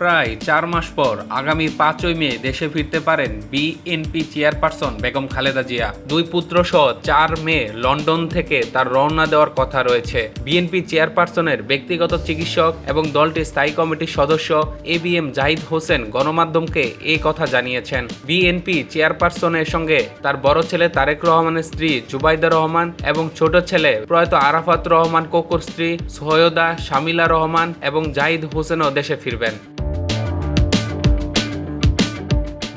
প্রায় চার মাস পর আগামী পাঁচই মে দেশে ফিরতে পারেন বিএনপি চেয়ারপারসন বেগম খালেদা জিয়া। দুই পুত্র সহ চার মে লন্ডন থেকে তার রওনা দেওয়ার কথা রয়েছে। বিএনপি চেয়ারপারসনের ব্যক্তিগত চিকিৎসক এবং দলটির স্থায়ী কমিটির সদস্য A B M Zahid Hossain গণমাধ্যমকে এই কথা জানিয়েছেন। বিএনপি চেয়ারপারসনের সঙ্গে তার বড় ছেলে তারেক রহমানের স্ত্রী জুবাইদা রহমান এবং ছোট ছেলে প্রয়াত আরাফাত রহমান কোকুর স্ত্রী সৈয়দা শামিলা রহমান এবং জাহিদ হোসেনও দেশে ফিরবেন।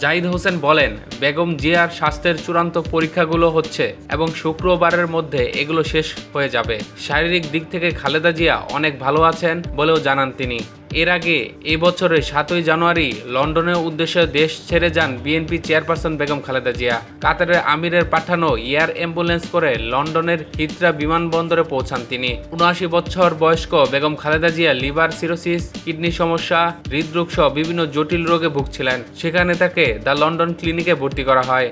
জাহিদ হোসেন বলেন, বেগম জিয়ার স্বাস্থ্যের চূড়ান্ত পরীক্ষাগুলো হচ্ছে এবং শুক্রবারের মধ্যে এগুলো শেষ হয়ে যাবে। শারীরিক দিক থেকে খালেদা জিয়া অনেক ভালো আছেন বলেও জানান তিনি। এর আগে এই বছরের সাতই জানুয়ারি লন্ডনের উদ্দেশ্যে দেশ ছেড়ে যান বিএনপি চেয়ারপারসন বেগম খালেদা জিয়া। কাতারের আমিরের পাঠানো এয়ার অ্যাম্বুলেন্স করে লন্ডনের হিত্রা বিমানবন্দরে পৌঁছান তিনি। উনআশি বছর বয়স্ক Begum Khaleda Zia liver cirrhosis, kidney সমস্যা, হৃদরোগ সহ বিভিন্ন জটিল রোগে ভুগছিলেন। সেখানে তাকে দ্য লন্ডন ক্লিনিকে ভর্তি করা হয়।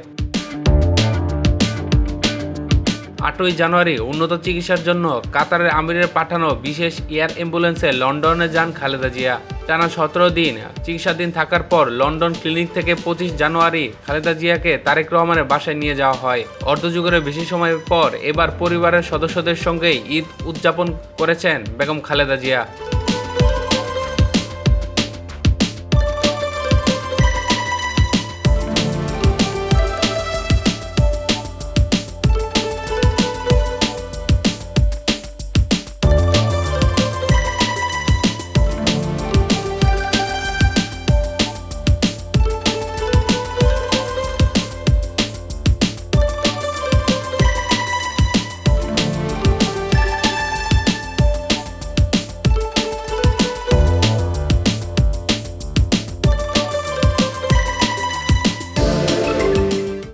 আটই জানুয়ারি উন্নত চিকিৎসার জন্য কাতারের আমিরের পাঠানো বিশেষ এয়ার অ্যাম্বুলেন্সে লন্ডনে যান খালেদা জিয়া। টানা সতেরো দিন চিকিৎসাধীন থাকার পর লন্ডন ক্লিনিক থেকে পঁচিশ জানুয়ারি খালেদা জিয়াকে তারেক রহমানের বাসায় নিয়ে যাওয়া হয়। অর্ধযুগের বেশি সময়ের পর এবার পরিবারের সদস্যদের সঙ্গেই ঈদ উদযাপন করেছেন বেগম খালেদা জিয়া।